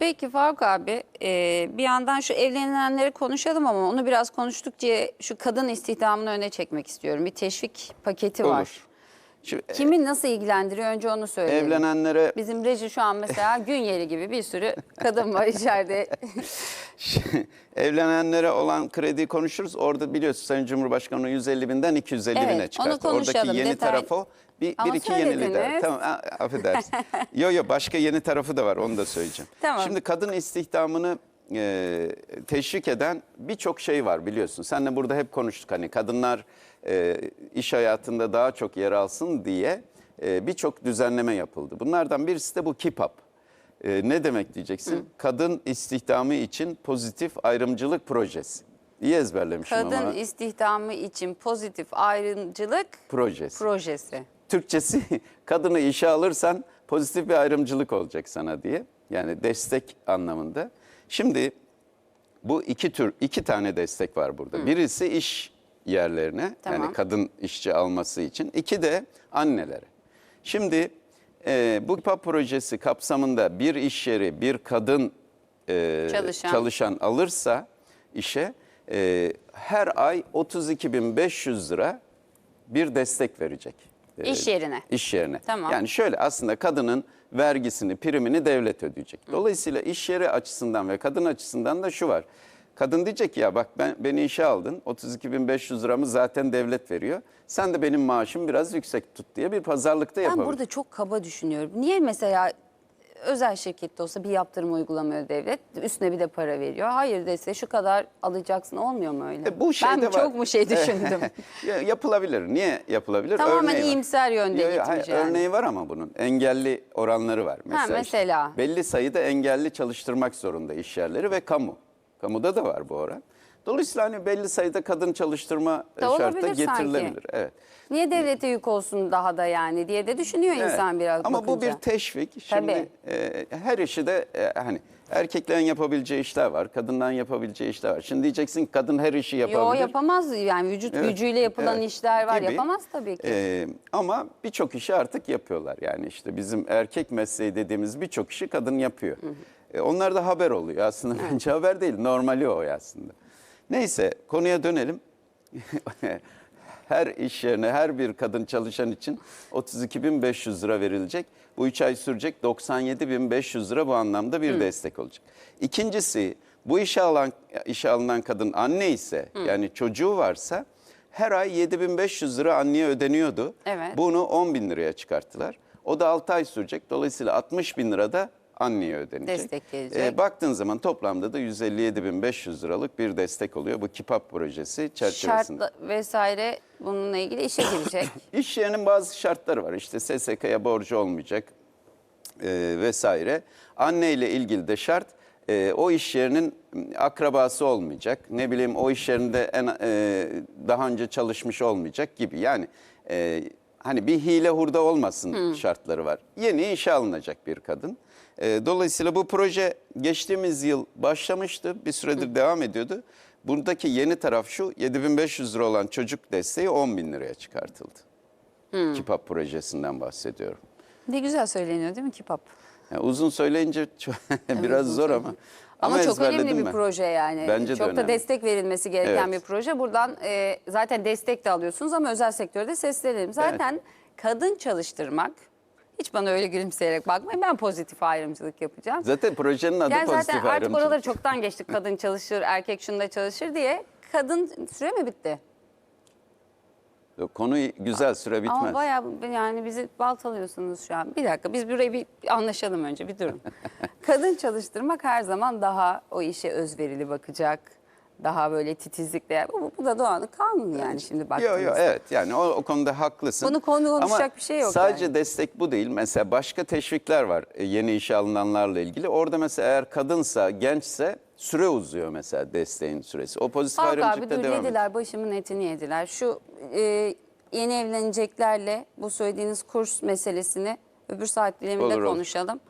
Peki Faruk abi e, bir yandan şu evlenenleri konuşalım ama onu biraz konuştuk diye şu kadın istihdamını öne çekmek istiyorum. Bir teşvik paketi var. Olur. Şimdi Kimi nasıl ilgilendiriyor önce onu söyleyelim. evlenenlere Bizim reji şu an mesela gün yeri gibi bir sürü kadın var içeride. evlenenlere olan krediyi konuşuruz. Orada biliyorsun Sayın Cumhurbaşkanı 150 binden 250 Evet, bine onu çıkarttı. konuşalım, Oradaki yeni detay. tarafı o. Bir, Ama bir iki yeniliği de var. söylediniz. Tamam affedersin. yo yo başka yeni tarafı da var onu da söyleyeceğim. Tamam. Şimdi kadın istihdamını e, teşvik eden birçok şey var biliyorsun. Seninle burada hep konuştuk hani kadınlar e, iş hayatında daha çok yer alsın diye e, birçok düzenleme yapıldı. Bunlardan birisi de bu KİPAP. E, ne demek diyeceksin? Kadın istihdamı için pozitif ayrımcılık projesi. İyi ezberlemişim Kadın ama istihdamı için pozitif ayrımcılık projesi. projesi. Türkçesi kadını işe alırsan pozitif bir ayrımcılık olacak sana diye. Yani destek anlamında. Şimdi bu iki tür iki tane destek var burada. Birisi iş yerlerine Tamam. yani kadın işçi alması için. İki de annelere. Şimdi e, bu KİPA projesi kapsamında bir iş yeri bir kadın e, Çalışan. çalışan alırsa işe e, her ay 32.500 lira bir destek verecek. E, İş yerine. İş yerine. Tamam. Yani şöyle aslında kadının vergisini, primini devlet ödeyecek. Dolayısıyla iş yeri açısından ve kadın açısından da şu var. Kadın diyecek ki ya bak ben beni işe aldın 32.500 liramı zaten devlet veriyor. Sen de benim maaşım biraz yüksek tut diye bir pazarlıkta Ben yapabilir. burada çok kaba düşünüyorum. Niye mesela özel şirkette olsa bir yaptırım uygulamıyor devlet, üstüne bir de para veriyor. Hayır dese şu kadar alacaksın olmuyor mu öyle? E, bu şey ben de var. çok mu şey düşündüm? Ya, yapılabilir. Niye yapılabilir? Tamamen Örneği var. iyimser yönde Yo, yo, hayır, yani. Örneği var ama bunun. Engelli oranları var. Mesela, işte mesela. belli sayıda engelli çalıştırmak zorunda iş yerleri ve kamu. Kamuda da var bu oran. Dolayısıyla hani belli sayıda kadın çalıştırma Da şartta olabilir sanki. getirilebilir. Evet. Niye devlete yük olsun daha da yani diye de düşünüyor Evet. insan biraz Ama bu bir bakınca. teşvik. Şimdi Tabii. e, her işi de e, hani erkeklerin yapabileceği işler var, kadından yapabileceği işler var. Şimdi diyeceksin kadın her işi yapabilir. Yo yapamaz yani vücut Evet, gücüyle yapılan evet. işler var Gibi. yapamaz tabii ki. Ee, ama birçok işi artık yapıyorlar. Yani işte bizim erkek mesleği dediğimiz birçok işi kadın yapıyor. Ee, onlar da haber oluyor aslında. Bence haber değil, normali o aslında. Neyse konuya dönelim. her iş yerine her bir kadın çalışan için 32.500 lira verilecek. Bu 3 ay sürecek 97.500 lira bu anlamda bir destek olacak. İkincisi bu işe alan işe alınan kadın anne ise yani çocuğu varsa her ay 7500 lira anneye ödeniyordu. Evet. Bunu 10 bin liraya çıkarttılar. O da 6 ay sürecek. Dolayısıyla 60 bin lira da anneye ödenecek. Destek gelecek. Ee, baktığın zaman toplamda da 157.500 liralık bir destek oluyor bu KİPAP projesi çerçevesinde. Şart vesaire bununla ilgili işe girecek. İş yerinin bazı şartları var. İşte SSK'ya borcu olmayacak e, vesaire. Anne ile ilgili de şart e, o iş yerinin akrabası olmayacak. Ne bileyim o iş yerinde en, e, daha önce çalışmış olmayacak gibi. Yani e, hani bir hile hurda olmasın şartları var. Yeni işe alınacak bir kadın. E, dolayısıyla bu proje geçtiğimiz yıl başlamıştı. Bir süredir devam ediyordu. Buradaki yeni taraf şu 7500 lira olan çocuk desteği 10 bin liraya çıkartıldı. KİPAP projesinden bahsediyorum. ne güzel söyleniyor değil mi Kipap? Yani uzun söyleyince çok- biraz uzun zor ama. Ama, çok ezberledim önemli bir ben. proje yani. Bence de çok da önemli. destek verilmesi gereken Evet. bir proje. Buradan e, zaten destek de alıyorsunuz ama özel sektörde seslenelim. Zaten kadın çalıştırmak, hiç bana öyle gülümseyerek bakmayın ben pozitif ayrımcılık yapacağım. Zaten projenin adı Yani pozitif zaten artık ayrımcılık. oraları çoktan geçtik. Kadın çalışır, erkek şunda çalışır diye. Kadın süre mi bitti? Konu güzel süre bitmez. Ama bayağı yani bizi baltalıyorsunuz şu an. Bir dakika biz burayı bir anlaşalım önce bir durun. Kadın çalıştırmak her zaman daha o işe özverili bakacak. Daha böyle titizlikle. Bu, bu da doğanın kanunu yani şimdi Yok baktığınızda. yok evet yani o, o konuda haklısın. Bunu konu konuşacak Ama bir şey yok sadece yani. destek bu değil. Mesela başka teşvikler var e, yeni işe alınanlarla ilgili. Orada mesela eğer kadınsa, gençse süre uzuyor mesela desteğin süresi. O pozitif abi ayrımcılıkta dur devam ediyor. yediler başımın etini yediler. Şu e, yeni evleneceklerle bu söylediğiniz kurs meselesini öbür saat diliminde Olur, olur. konuşalım.